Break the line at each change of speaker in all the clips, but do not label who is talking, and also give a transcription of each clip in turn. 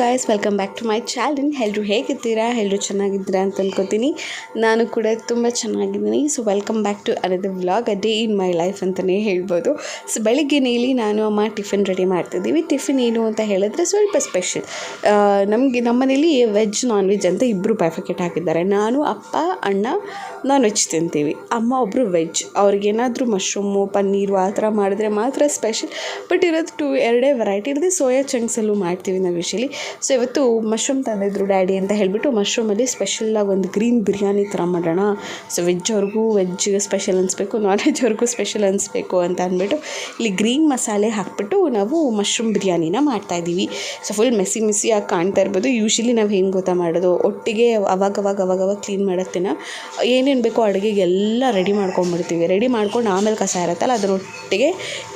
Guys welcome back to my channel ಎಲ್ಲರೂ ಹೇಗಿದ್ದೀರಾ? ಎಲ್ಲರೂ ಚೆನ್ನಾಗಿದ್ದೀರಾ ಅಂತ ಅನ್ಕೋತೀನಿ. ನಾನು ಕೂಡ ತುಂಬ ಚೆನ್ನಾಗಿದ್ದೀನಿ. So welcome back to another vlog a day in my life ಅಂತಲೇ ಹೇಳ್ಬೋದು. ಸೊ ಬೆಳಿಗ್ಗೆ ಇಲ್ಲಿ ನಾನು ಅಮ್ಮ ಟಿಫಿನ್ ರೆಡಿ ಮಾಡ್ತಿದ್ದೀವಿ. ಟಿಫಿನ್ ಏನು ಅಂತ ಹೇಳಿದ್ರೆ ಸ್ವಲ್ಪ ಸ್ಪೆಷಲ್ ನಮಗೆ ನಮ್ಮನೇಲಿ ವೆಜ್ ನಾನ್ ವೆಜ್ ಅಂತ ಇಬ್ಬರು ಪರ್ಫೆಕ್ಟ್ ಹಾಕಿದ್ದಾರೆ. ನಾನು, ಅಪ್ಪ, ಅಣ್ಣ ನಾನ್ ವೆಜ್ ತಿಂತೀವಿ. ಅಮ್ಮ ಒಬ್ಬರು ವೆಜ್ ಅವ್ರಿಗೇನಾದರೂ ಮಶ್ರೂಮು ಪನ್ನೀರು ಆ ಥರ ಮಾಡಿದ್ರೆ ಮಾತ್ರ ಸ್ಪೆಷಲ್ ಬಟ್ ಇರೋದು ಟು ಎರಡೇ ವೆರೈಟಿ ಇರೋದು ಸೋಯಾ ಚಂಕ್ಸಲ್ಲೂ ಮಾಡ್ತೀವಿ ನಾವು ಯೂಶಲಿ ಸೊ ಇವತ್ತು ಮಶ್ರೂಮ್ ತಂದಿದ್ರು ಡ್ಯಾಡಿ ಅಂತ ಹೇಳಿಬಿಟ್ಟು ಮಶ್ರೂಮಲ್ಲಿ ಸ್ಪೆಷಲಾಗಿ ಒಂದು ಗ್ರೀನ್ ಬಿರಿಯಾನಿ ಥರ ಮಾಡೋಣ. ಸೊ ವೆಜ್ ಅವ್ರಿಗೂ ವೆಜ್ ಸ್ಪೆಷಲ್ ಅನಿಸ್ಬೇಕು ನಾನ್ ವೆಜ್ ಸ್ಪೆಷಲ್ ಅನಿಸ್ಬೇಕು ಅಂತ ಅಂದ್ಬಿಟ್ಟು ಇಲ್ಲಿ ಗ್ರೀನ್ ಮಸಾಲೆ ಹಾಕ್ಬಿಟ್ಟು ನಾವು ಮಶ್ರೂಮ್ ಬಿರಿಯಾನಿನ ಮಾಡ್ತಾಯಿದ್ದೀವಿ ಸೊ ಫುಲ್ ಮೆಸಿ ಮೆಸ್ಸಿಯಾಗಿ ಕಾಣ್ತಾ ಇರ್ಬೋದು. ಯೂಶಲಿ ನಾವು ಹೆಂಗೆ ಗೊತ್ತಾ ಮಾಡೋದು? ಒಟ್ಟಿಗೆ ಅವಾಗವಾಗ ಅವಾಗ ಅವಾಗ ಅವಾಗ ಕ್ಲೀನ್ ಮಾಡೋತ್ತಿನ ಏನೇನು ಬೇಕೋ ಅಡುಗೆಗೆ ಎಲ್ಲ ರೆಡಿ ಮಾಡ್ಕೊಂಡ್ಬಿಡ್ತೀವಿ. ರೆಡಿ ಮಾಡ್ಕೊಂಡು ಆಮೇಲೆ ಕಸ ಇರುತ್ತಲ್ಲ, ಅದರೊಟ್ಟಿಗೆ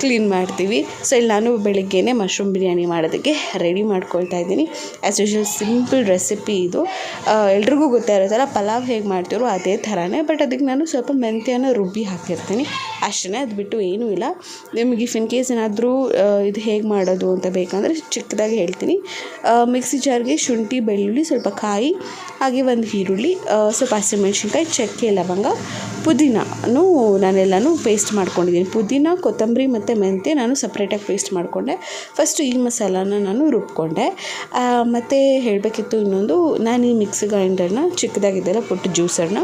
ಕ್ಲೀನ್ ಮಾಡ್ತೀವಿ. ಸೊ ಇಲ್ಲಿ ನಾನು ಬೆಳಿಗ್ಗೆ ಮಶ್ರೂಮ್ ಬಿರಿಯಾನಿ ಮಾಡೋದಕ್ಕೆ ರೆಡಿ ಮಾಡ್ಕೊಳ್ತಾ ಇದ್ದೀನಿ. ಆ್ಯಸ್ ಯೂಶ್ವಲ್ ಸಿಂಪಲ್ ರೆಸಿಪಿ ಇದು. ಎಲ್ರಿಗೂ ಗೊತ್ತೇ ಇರುತ್ತಲ್ಲ ಪಲಾವ್ ಹೇಗೆ ಮಾಡ್ತೀರೋ ಅದೇ ಥರನೇ ಬಟ್ ಅದಕ್ಕೆ ನಾನು ಸ್ವಲ್ಪ ಮೆಂತ್ಯನ ರುಬ್ಬಿ ಹಾಕಿರ್ತೀನಿ. ಅಷ್ಟೇ ಅದು ಬಿಟ್ಟು ಏನೂ ಇಲ್ಲ. ನಿಮಗೆ ಇಫ್ ಇನ್ ಕೇಸ್ ಏನಾದರೂ ಇದು ಹೇಗೆ ಮಾಡೋದು ಅಂತ ಬೇಕಂದರೆ ಚಿಕ್ಕದಾಗಿ ಹೇಳ್ತೀನಿ. ಮಿಕ್ಸಿ ಜಾರ್ಗೆ ಶುಂಠಿ, ಬೆಳ್ಳುಳ್ಳಿ, ಸ್ವಲ್ಪ ಕಾಯಿ, ಹಾಗೆ ಒಂದು ಈರುಳ್ಳಿ ಸ್ವಲ್ಪ ಹಸಿಮೆಣ್ಸಿನ್ಕಾಯಿ, ಚಕ್ಕೆ, ಲವಂಗ ಪುದೀನೂ ನಾನೆಲ್ಲನೂ ಪೇಸ್ಟ್ ಮಾಡ್ಕೊಂಡಿದ್ದೀನಿ. ಪುದೀನ, ಕೊತ್ತಂಬರಿ ಮತ್ತು ಮೆಂತ್ಯ ನಾನು ಸಪ್ರೇಟಾಗಿ ಪೇಸ್ಟ್ ಮಾಡಿಕೊಂಡೆ. ಫಸ್ಟು ಈ ಮಸಾಲನ ನಾನು ರುಬ್ಕೊಂಡೆ. ಮತ್ತು ಹೇಳಬೇಕಿತ್ತು ಇನ್ನೊಂದು, ನಾನು ಈ ಮಿಕ್ಸಿ ಗ್ರೈಂಡರ್ನ ಚಿಕ್ಕದಾಗಿದ್ದೆಲ್ಲ ಪುಟ್ಟ ಜ್ಯೂಸರ್ನ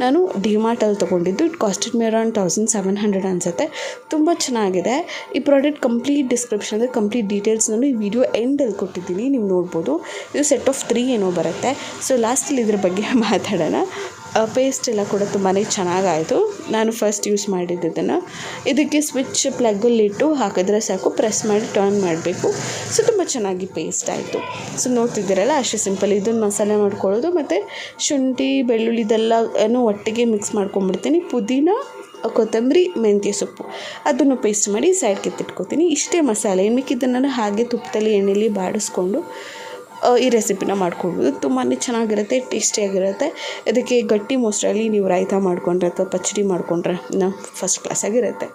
ನಾನು ಡಿಮಾರ್ಟಲ್ಲಿ ತೊಗೊಂಡಿದ್ದು. It costed me around thousand seven hundred ಅನಿಸುತ್ತೆ. ತುಂಬ ಚೆನ್ನಾಗಿದೆ. ಈ ಪ್ರಾಡಕ್ಟ್ ಕಂಪ್ಲೀಟ್ ಡಿಸ್ಕ್ರಿಪ್ಷನ್ ಅಂದರೆ ಕಂಪ್ಲೀಟ್ ಡೀಟೇಲ್ಸ್ ನಾನು ಈ ವಿಡಿಯೋ ಎಂಡಲ್ಲಿ ಕೊಟ್ಟಿದ್ದೀನಿ. ನೀವು ನೋಡ್ಬೋದು. ಇದು ಸೆಟ್ ಆಫ್ ತ್ರೀ ಏನೋ ಬರುತ್ತೆ. ಸೊ ಲಾಸ್ಟಲ್ಲಿ ಇದ್ರ ಬಗ್ಗೆ ಮಾತಾಡೋಣ. ಪೇಸ್ಟ್ ಎಲ್ಲ ಕೂಡ ತುಂಬಾ ಚೆನ್ನಾಗಾಯಿತು. ನಾನು ಫಸ್ಟ್ ಯೂಸ್ ಮಾಡಿದ್ದನ್ನು ಇದಕ್ಕೆ ಸ್ವಿಚ್ ಪ್ಲಗ್ಗಲ್ಲಿಟ್ಟು ಹಾಕಿದ್ರೆ ಸಾಕು ಪ್ರೆಸ್ ಮಾಡಿ ಟರ್ನ್ ಮಾಡಬೇಕು. ಸೊ, ತುಂಬ ಚೆನ್ನಾಗಿ ಪೇಸ್ಟ್ ಆಯಿತು. ಸೊ, ನೋಡ್ತಿದ್ದೀರಲ್ಲ, ಅಷ್ಟೇ ಸಿಂಪಲ್ ಇದನ್ನು ಮಸಾಲೆ ಮಾಡ್ಕೊಳ್ಳೋದು ಮತ್ತು ಶುಂಠಿ, ಬೆಳ್ಳುಳ್ಳಿ ಇದೆಲ್ಲನೂ ಒಟ್ಟಿಗೆ ಮಿಕ್ಸ್ ಮಾಡ್ಕೊಂಡ್ಬಿಡ್ತೀನಿ. ಪುದೀನ, ಕೊತ್ತಂಬರಿ, ಮೆಂತ್ಯ ಸೊಪ್ಪು. ಅದನ್ನು ಪೇಸ್ಟ್ ಮಾಡಿ ಸೈಡ್ ಕೆತ್ತಿಟ್ಕೋತೀನಿ ಇಷ್ಟೇ ಮಸಾಲೆ. ಇನ್ನು ಮಿಕ್ಕಿದ್ದನ್ನು ನಾನು ಹಾಗೆ ತುಪ್ಪದಲ್ಲಿ, ಎಣ್ಣೆಲಿ ಬಾಡಿಸ್ಕೊಂಡು ಈ ರೆಸಿಪಿನ ಮಾಡ್ಕೊಳ್ಬೋದು. ತುಂಬಾ ಚೆನ್ನಾಗಿರುತ್ತೆ, ಟೇಸ್ಟಿಯಾಗಿರುತ್ತೆ. ಇದಕ್ಕೆ ಗಟ್ಟಿ ಮೊಸರಲ್ಲಿ ನೀವು ರಾಯ್ತ ಮಾಡಿಕೊಂಡ್ರೆ ಅಥವಾ ಪಚ್ಚಡಿ ಮಾಡಿಕೊಂಡ್ರೆ ಫಸ್ಟ್ ಕ್ಲಾಸಾಗಿರುತ್ತೆ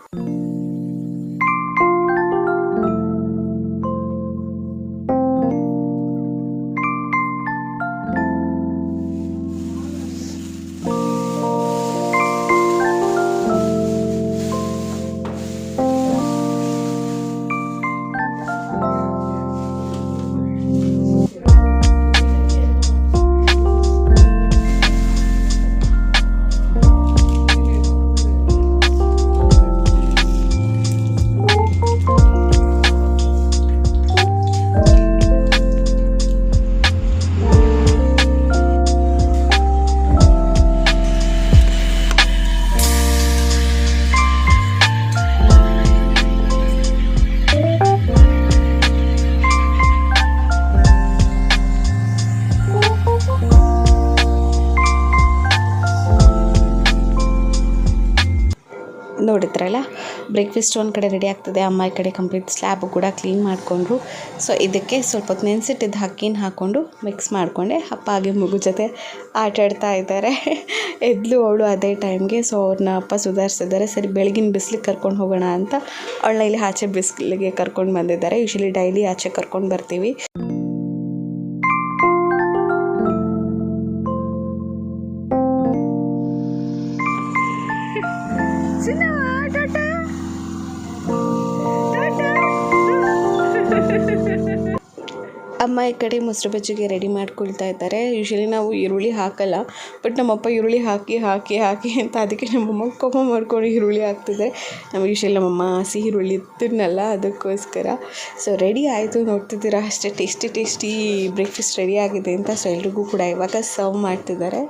ನೋಡಿದ್ರಲ್ಲ ಬ್ರೇಕ್ಫಾಸ್ಟ್ ಒಂದು ಕಡೆ ರೆಡಿ ಆಗ್ತದೆ, ಅಮ್ಮ ಈ ಕಡೆ ಕಂಪ್ಲೀಟ್ ಸ್ಲ್ಯಾಬ್ ಕೂಡ ಕ್ಲೀನ್ ಮಾಡಿಕೊಂಡ್ರು. ಸೊ ಇದಕ್ಕೆ ಸ್ವಲ್ಪ ಹೊತ್ತು ನೆನೆಸಿಟ್ಟಿದ್ದು ಅಕ್ಕಿನ ಹಾಕ್ಕೊಂಡು ಮಿಕ್ಸ್ ಮಾಡಿಕೊಂಡೆ. ಅಪ್ಪ ಹಾಗೆ ಮಗು ಜೊತೆ ಆಟ ಆಡ್ತಾ ಇದ್ದಾರೆ. ಎದ್ಲು ಅವಳು ಅದೇ ಟೈಮ್ಗೆ ಸೊ ಅವ್ರನ್ನ ಅಪ್ಪ ಸುಧಾರಿಸಿದ್ದಾರೆ. ಸರಿ, ಬೆಳಗಿನ ಬಿಸಿಲಿಗೆ ಕರ್ಕೊಂಡು ಹೋಗೋಣ ಅಂತ ಅವಳನ್ನ ಇಲ್ಲಿ ಆಚೆ ಬಿಸಿಲಿಗೆ ಕರ್ಕೊಂಡು ಬಂದಿದ್ದಾರೆ. ಯೂಶಲಿ ಡೈಲಿ ಆಚೆ ಕರ್ಕೊಂಡು ಬರ್ತೀವಿ. ಅಮ್ಮ ಈ ಕಡೆ ಮೊಸರು ಬಜ್ಜಿಗೆ ರೆಡಿ ಮಾಡ್ಕೊಳ್ತಾ ಇದ್ದಾರೆ. ಯೂಶ್ವಲಿ ನಾವು ಈರುಳ್ಳಿ ಹಾಕಲ್ಲ ಬಟ್ ನಮ್ಮಪ್ಪ ಈರುಳ್ಳಿ ಹಾಕಿ ಹಾಕಿ ಹಾಕಿ ಅಂತ ಅದಕ್ಕೆ ನಮ್ಮಮ್ಮ ಕೋಪ ಮಾಡ್ಕೊಂಡು ಈರುಳ್ಳಿ ಹಾಕ್ತಿದ್ದಾರೆ. ನಮ್ಮ ಯೂಶಲಿ ನಮ್ಮಮ್ಮ ಹಸಿ ಈರುಳ್ಳಿ ತಿನ್ನಲ್ಲ, ಅದಕ್ಕೋಸ್ಕರ. ಸೊ ರೆಡಿ ಆಯಿತು ನೋಡ್ತಿದ್ದೀರಾ, ಅಷ್ಟೇ ಟೇಸ್ಟಿ ಟೇಸ್ಟಿ ಬ್ರೇಕ್ಫಾಸ್ಟ್ ರೆಡಿ ಆಗಿದೆ ಅಂತ ಸೊ ಎಲ್ರಿಗೂ ಕೂಡ ಇವಾಗ ಸರ್ವ್ ಮಾಡ್ತಿದ್ದಾರೆ.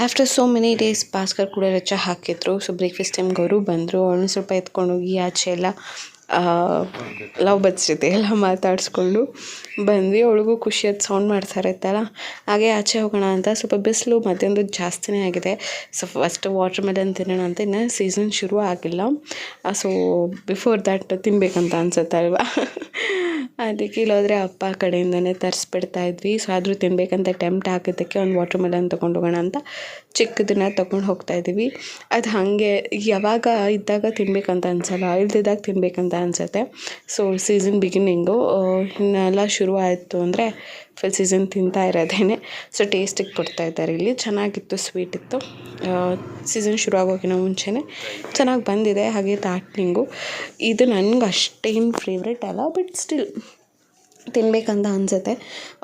After so many days Bhaskar ಕೂಡ ರಜಾ ಹಾಕಿದ್ರು. ಸೊ ಬ್ರೇಕ್ಫಾಸ್ಟ್ ಟೈಮ್ಗೆ ಅವರು ಬಂದರು. ಅವ್ರನ್ನ ಸ್ವಲ್ಪ ಎತ್ಕೊಂಡೋಗಿ ಆಚೆ ಎಲ್ಲ ಲವ್ ಬರ್ಡ್ಸ್ ಜೊತೆ ಎಲ್ಲ ಮಾತಾಡಿಸ್ಕೊಂಡು ಬಂದ್ವಿ. ಅವಳಿಗೂ ಖುಷಿಯಾದ ಸೌಂಡ್ ಮಾಡ್ತಾ ಇರುತ್ತಲ್ಲ ಹಾಗೆ ಆಚೆ ಹೋಗೋಣ ಅಂತ ಸ್ವಲ್ಪ ಬಿಸಿಲು ಮಧ್ಯಾಹ್ನದ ಜಾಸ್ತಿನೇ ಆಗಿದೆ. ಸೊ ಫಸ್ಟ್ ವಾಟರ್ ಮೆಲನ್ ತಿನ್ನೋಣ ಅಂತ ಇನ್ನು ಸೀಸನ್ ಶುರು ಆಗಿಲ್ಲ. ಸೊ ಬಿಫೋರ್ ದ್ಯಾಟ್ ತಿನ್ನಬೇಕಂತ ಅನ್ಸುತ್ತೆ ಅಲ್ವಾ? ಅದಕ್ಕೆ ಇಲ್ಲೋದ್ರೆ ಅಪ್ಪ ಕಡೆಯಿಂದನೇ ತರಿಸ್ಬಿಡ್ತಾ ಇದ್ವಿ. ಸೊ ಆದರೂ ತಿನ್ನಬೇಕಂತ ಟೆಂಪ್ಟ್ ಹಾಕಿದ್ದಕ್ಕೆ ಒಂದು ವಾಟರ್ ಮೆಲನ್ ತೊಗೊಂಡು ಹೋಗೋಣ ಅಂತ ಚಿಕ್ಕದನ್ನ ತಗೊಂಡು ಹೋಗ್ತಾ ಇದ್ದೀವಿ ಅದು ಹಾಗೆ ಯಾವಾಗ ಇದ್ದಾಗ ತಿನ್ಬೇಕಂತ ಅನ್ಸಲ್ಲ, ಇಲ್ದಿದ್ದಾಗ ತಿನ್ನಬೇಕಂತ ಅನ್ಸುತ್ತೆ. ಸೊ ಸೀಸನ್ ಬಿಗಿನಿಂಗು ಇನ್ನೆಲ್ಲ ಶುರು ಆಯಿತು ಅಂದರೆ ಫುಲ್ ಸೀಸನ್ ತಿಂತಾ ಇರೋದೇನೆ. ಸೊ ಟೇಸ್ಟಿಗೆ ಕೊಡ್ತಾ ಇದ್ದಾರೆ ಇಲ್ಲಿ. ಚೆನ್ನಾಗಿತ್ತು ಸ್ವೀಟ್ ಇತ್ತು. ಸೀಸನ್ ಶುರು ಆಗೋಕ್ಕಿಂತ ಮುಂಚೆನೇ ಚೆನ್ನಾಗಿ ಬಂದಿದೆ, ಹಾಗೆ ತಾಟ್ನಿಂಗು ಇದು ನನಗೆ ಅಷ್ಟೇನು ಫೇವ್ರೆಟ್ ಅಲ್ಲ ಬಟ್ ಸ್ಟಿಲ್ ತಿನ್ನಬೇಕಂತ ಅನಿಸುತ್ತೆ.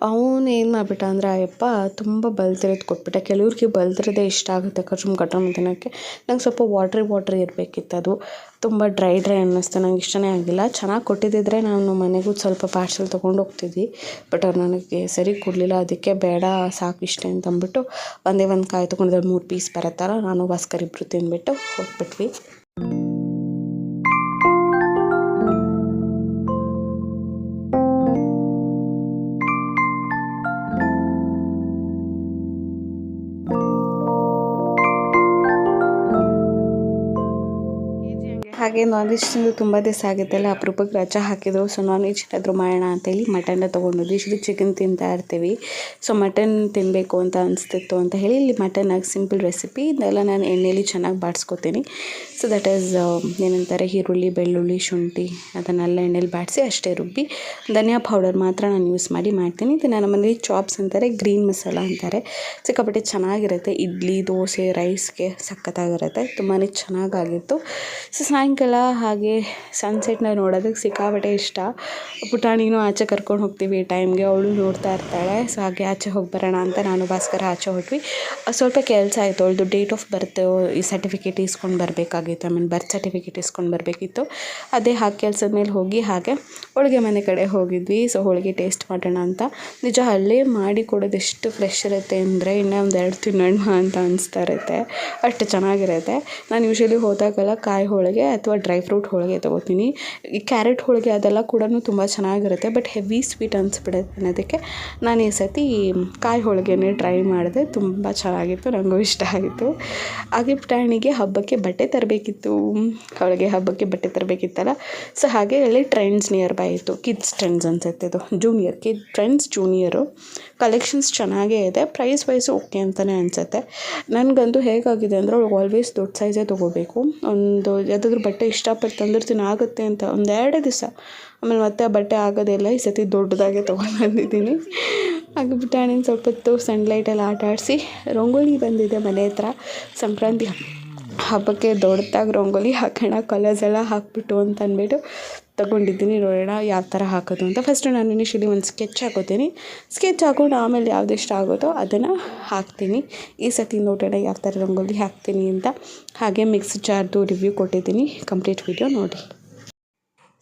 ಅವನು ಏನು ಮಾಡಿಬಿಟ್ಟ ಅಂದರೆ, ಅಯ್ಯಪ್ಪ ಯಪ್ಪ ತುಂಬ ಬಲ್ತಿರೋದು ಕೊಟ್ಬಿಟ್ಟೆ. ಕೆಲವ್ರಿಗೆ ಬಲ್ತಿರೋದೇ ಇಷ್ಟ ಆಗುತ್ತೆ ಕಚ್ರಮ್ ಕಟ್ರಮ್ ತಿನ್ನೋಕ್ಕೆ. ನಂಗೆ ಸ್ವಲ್ಪ ವಾಟ್ರಿ ವಾಟ್ರಿ ಇರಬೇಕಿತ್ತು ಅದು. ತುಂಬ ಡ್ರೈ ಡ್ರೈ ಅನ್ನಿಸ್ತು. ನಂಗೆ ಇಷ್ಟನೇ ಆಗಿಲ್ಲ. ಚೆನ್ನಾಗಿ ಕೊಟ್ಟಿದ್ದಿದ್ರೆ ನಾನು ಮನೆಗೂ ಸ್ವಲ್ಪ ಪಾರ್ಸೆಲ್ ತೊಗೊಂಡು ಹೋಗ್ತಿದ್ವಿ ಬಟ್ ಅವ್ರು ನನಗೆ ಸರಿ ಕೊಡಲಿಲ್ಲ. ಅದಕ್ಕೆ ಬೇಡ, ಸಾಕು ಇಷ್ಟೇ ಅಂತ ಅಂದ್ಬಿಟ್ಟು ಒಂದೇ ಒಂದು ಕಾಯಿ ತೊಗೊಂಡಿದ್ರೆ ಮೂರು ಪೀಸ್ ಬರುತ್ತಲ್ಲ, ನಾನು ಭಾಸ್ಕರ್ ಇಬ್ಬರು ತಿಂದ್ಬಿಟ್ಟು ಹೋಗ್ಬಿಟ್ವಿ. ಹಾಗೆ ನಾನ್ ವೆಜ್ ತುಂಬ ದಿವಸ ಆಗುತ್ತಲ್ಲ, ಅಪರೂಪಕ್ಕೆ ರಜಾ ಹಾಕಿದ್ರು. ಸೊ ನಾನ್ ವೆಜ್ ಏನಾದರೂ ಮಾಡೋಣ ಅಂತೇಳಿ ಮಟನ್ನ ತೊಗೊಂಡಿದ್ವಿ. ಇಷ್ಟು ಚಿಕನ್ ತಿಂತಾ ಇರ್ತೀವಿ. ಸೊ ಮಟನ್ ತಿನ್ನಬೇಕು ಅಂತ ಅನಿಸ್ತಿತ್ತು ಅಂತ ಹೇಳಿ ಇಲ್ಲಿ ಮಟನ್ ಆಗಿ ಸಿಂಪಲ್ ರೆಸಿಪಿ ಇದೆಲ್ಲ ನಾನು ಎಣ್ಣೆಯಲ್ಲಿ ಚೆನ್ನಾಗಿ ಬಾಡಿಸ್ಕೊತೀನಿ. ಸೊ ದಟ್ ಈಸ್ ಏನಂತಾರೆ, ಈರುಳ್ಳಿ, ಬೆಳ್ಳುಳ್ಳಿ, ಶುಂಠಿ ಅದನ್ನೆಲ್ಲ ಎಣ್ಣೆಲಿ ಬಾಡಿಸಿ ಅಷ್ಟೇ ರುಬ್ಬಿ ಧನಿಯಾ ಪೌಡರ್ ಮಾತ್ರ ನಾನು ಯೂಸ್ ಮಾಡಿ ಮಾಡ್ತೀನಿ. ಇದು ನಾನು ಮನೇಲಿ ಚಾಪ್ಸ್ ಅಂತಾರೆ ಗ್ರೀನ್ ಮಸಾಲ ಅಂತಾರೆ. ಸಿಕ್ಕಾಪಟ್ಟೆ ಚೆನ್ನಾಗಿರುತ್ತೆ. ಇಡ್ಲಿ, ದೋಸೆ ರೈಸ್ಗೆ ಸಖತ್ತಾಗಿರುತ್ತೆ. ತುಂಬಾ ಚೆನ್ನಾಗಾಗಿತ್ತು ಸೊ ಸಾಯಂಕಾಲ ಹಾಗೆ ಸನ್ಸೆಟ್ನ ನೋಡೋದಕ್ಕೆ ಸಿಕ್ಕಾಪಟ್ಟೆ ಇಷ್ಟ. ಪುಟಾಣಿನೂ ಆಚೆ ಕರ್ಕೊಂಡು ಹೋಗ್ತೀವಿ ಟೈಮ್ಗೆ ಅವಳು ನೋಡ್ತಾ ಇರ್ತಾಳೆ. ಸೊ ಹಾಗೆ ಆಚೆ ಹೋಗಿ ಬರೋಣ ಅಂತ ನಾನು ಭಾಸ್ಕರ ಆಚೆ ಹೊಟ್ವಿ. ಸ್ವಲ್ಪ ಕೆಲಸ ಆಯಿತು. ಅವಳದು ಡೇಟ್ ಆಫ್ ಬರ್ತ್ ಈ ಸರ್ಟಿಫಿಕೇಟ್ ಇಸ್ಕೊಂಡು ಬರಬೇಕಾಗಿತ್ತು. ಐ ಮೀನ್ ಬರ್ತ್ ಸರ್ಟಿಫಿಕೇಟ್ ಇಸ್ಕೊಂಡು ಬರಬೇಕಿತ್ತು. ಅದೇ ಹಾಗೆ ಕೆಲಸದ ಮೇಲೆ ಹೋಗಿ ಹಾಗೆ ಹೋಳಿಗೆ ಮನೆ ಕಡೆ ಹೋಗಿದ್ವಿ. ಸೊ ಹೋಳಿಗೆ ಟೇಸ್ಟ್ ಮಾಡೋಣ ಅಂತ. ನಿಜ ಅಲ್ಲೇ ಮಾಡಿ ಕೊಡೋದು ಎಷ್ಟು ಫ್ರೆಶ್ ಇರುತ್ತೆ ಅಂದರೆ ಇನ್ನೂ ಎರಡು ತಿನ್ನೋಣ ಅಂತ ಅನಿಸ್ತಾ ಇರುತ್ತೆ. ಅಷ್ಟು ಚೆನ್ನಾಗಿರುತ್ತೆ. ನಾನು ಯೂಶ್ವಲಿ ಹೋದಾಗೆಲ್ಲ ಕಾಯಿ ಹೋಳಿಗೆ ಅಥವಾ ಡ್ರೈ ಫ್ರೂಟ್ ಹೋಳಿಗೆ ತೊಗೋತೀನಿ. ಈ ಕ್ಯಾರೆಟ್ ಹೋಳಿಗೆ ಅದೆಲ್ಲ ಕೂಡ ತುಂಬ ಚೆನ್ನಾಗಿರುತ್ತೆ ಬಟ್ ಹೆವಿ ಸ್ವೀಟ್ ಅನಿಸ್ಬಿಡುತ್ತೆ ಅನ್ನೋದಕ್ಕೆ ನಾನು ಈ ಸರ್ತಿ ಕಾಯಿ ಹೋಳಿಗೆನೇ ಟ್ರೈ ಮಾಡಿದೆ, ತುಂಬ ಚೆನ್ನಾಗಿತ್ತು ನನಗೂ ಇಷ್ಟ ಆಯಿತು. ಹಾಗೆ ಪುಟಾಣಿಗೆ ಹಬ್ಬಕ್ಕೆ ಬಟ್ಟೆ ತರಬೇಕಿತ್ತು. ಹೋಳಿಗೆ ಹಬ್ಬಕ್ಕೆ ಬಟ್ಟೆ ತರಬೇಕಿತ್ತಲ್ಲ ಸೊ ಹಾಗೆ ಹೇಳಿ ಟ್ರೆಂಡ್ಸ್ ನಿಯರ್ ಬೈ ಇತ್ತು. ಕಿಡ್ಸ್ ಟ್ರೆಂಡ್ಸ್ ಅನ್ಸುತ್ತೆ ಅದು junior kid Trends junior collections ಚೆನ್ನಾಗೇ ಇದೆ ಪ್ರೈಸ್ ವೈಸ್ ಓಕೆ ಅಂತಲೇ ಅನಿಸುತ್ತೆ. ನನಗಂತೂ ಹೇಗಾಗಿದೆ ಅಂದರೆ, ಅವ್ಳಿಗೆ ಆಲ್ವೇಸ್ ದೊಡ್ಡ ಸೈಜೇ ತೊಗೋಬೇಕು. ಒಂದು, ಯಾವುದಾದ್ರೂ ಬಟ್ಟೆ ಇಷ್ಟಪಟ್ಟು ತಂದಿರ್ತೀನಿ ಆಗುತ್ತೆ ಅಂತ ಒಂದು ಎರಡೇ ದಿವಸ. ಆಮೇಲೆ ಮತ್ತೆ ಆ ಬಟ್ಟೆ ಆಗೋದಿಲ್ಲ ಈ ಸತಿ ದೊಡ್ಡದಾಗೆ ತೊಗೊಂಡು ಬಂದಿದ್ದೀನಿ ಹಾಗೆ ಸ್ವಲ್ಪ ಹೊತ್ತು ಸನ್ಲೈಟಲ್ಲಿ ಆಟ ಆಡಿಸಿ ರಂಗೋಲಿ ಬಂದಿದೆ ಮನೆ ಹತ್ರ. ಸಂಕ್ರಾಂತಿ ಹಬ್ಬಕ್ಕೆ ದೊಡ್ಡದಾಗಿ ರಂಗೋಲಿ ಹಾಕೋಣ ಕಲರ್ಸ್ ಎಲ್ಲ ಹಾಕ್ಬಿಟ್ಟು ಅಂತ ಅಂದ್ಬಿಟ್ಟು ತಗೊಂಡಿದ್ದೀನಿ. ನೋಡೋಣ ಯಾವ ಥರ ಹಾಕೋದು ಅಂತ ಫಸ್ಟು ನಾನು ಇನಿಷಿಯಲಿ ಒಂದು ಸ್ಕೆಚ್ ಹಾಕೋತೀನಿ. ಸ್ಕೆಚ್ ಹಾಕೊಂಡು ಆಮೇಲೆ ಯಾವ್ದು ಇಷ್ಟ ಆಗುತ್ತೋ ಅದನ್ನು ಹಾಕ್ತೀನಿ. ಈ ಸತಿ ನೋಡೋಣ ಯಾವ ಥರ ರಂಗೋಲಿ ಹಾಕ್ತೀನಿ ಅಂತ. ಹಾಗೆ ಮಿಕ್ಸ್ ಜಾರ್ದು ರಿವ್ಯೂ ಕೊಟ್ಟಿದ್ದೀನಿ. ಕಂಪ್ಲೀಟ್ ವಿಡಿಯೋ ನೋಡಿ.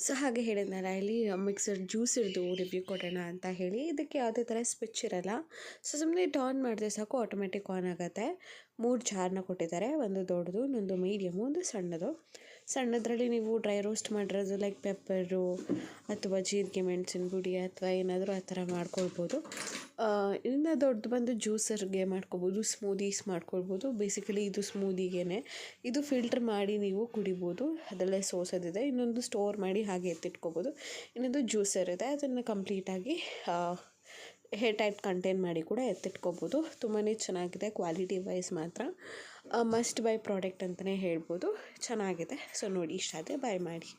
ಸೊ ಹಾಗೆ ಹೇಳಿದ್ನಲ್ಲ, ಇಲ್ಲಿ ಮಿಕ್ಸರ್ ಜ್ಯೂಸ್ ಇರೋದು ರಿವ್ಯೂ ಕೊಡೋಣ ಅಂತ ಹೇಳಿ. ಇದಕ್ಕೆ ಯಾವುದೇ ಥರ ಸ್ವಿಚ್ ಇರಲ್ಲ. ಸೊ ಸುಮ್ಮನೆ ಆನ್ ಮಾಡಿದ್ರೆ ಸಾಕು ಆಟೋಮೆಟಿಕ್ ಆನ್ ಆಗುತ್ತೆ. ಮೂರು ಜಾರ್ನ ಕೊಟ್ಟಿದ್ದಾರೆ. ಒಂದು ದೊಡ್ಡದು, ಇನ್ನೊಂದು ಮೀಡಿಯಮು, ಒಂದು ಸಣ್ಣದು. ಸಣ್ಣದರಲ್ಲಿ ನೀವು ಡ್ರೈ ರೋಸ್ಟ್ ಮಾಡಿರೋದು ಲೈಕ್ ಪೆಪ್ಪರು ಅಥವಾ ಜೀರಿಗೆ, ಮೆಣಸಿನ ಪುಡಿ ಅಥವಾ ಏನಾದರೂ ಆ ಥರ ಮಾಡ್ಕೊಳ್ಬೋದು. ಇನ್ನು ದೊಡ್ಡದು ಬಂದು ಜ್ಯೂಸರ್ಗೆ ಮಾಡ್ಕೊಬೋದು ಸ್ಮೂದೀಸ್ ಮಾಡ್ಕೊಳ್ಬೋದು. ಬೇಸಿಕಲಿ ಇದು ಸ್ಮೂದಿಗೇನೆ ಇದು ಫಿಲ್ಟ್ರ್ ಮಾಡಿ ನೀವು ಕುಡಿಬೋದು. ಅದರಲ್ಲೇ ಸೋಸೋದಿದೆ. ಇನ್ನೊಂದು ಸ್ಟೋರ್ ಮಾಡಿ ಹಾಗೆ ಎತ್ತಿಟ್ಕೋಬೋದು. ಇನ್ನೊಂದು ಜ್ಯೂಸರ್ ಇದೆ. ಅದನ್ನು ಕಂಪ್ಲೀಟಾಗಿ ಹೇರ್ ಟೈಟ್ ಕಂಟೈನ್ ಮಾಡಿ ಕೂಡ ಎತ್ತಿಟ್ಕೋಬೋದು. ತುಂಬಾ ಚೆನ್ನಾಗಿದೆ ಕ್ವಾಲಿಟಿ ವೈಸ್ ಮಾತ್ರ. ಮಸ್ಟ್ ಬೈ ಪ್ರಾಡಕ್ಟ್ ಅಂತಲೇ ಹೇಳ್ಬೋದು. ಚೆನ್ನಾಗಿದೆ. ಸೊ ನೋಡಿ ಇಷ್ಟ ಆದರೆ ಬೈ ಮಾಡಿ.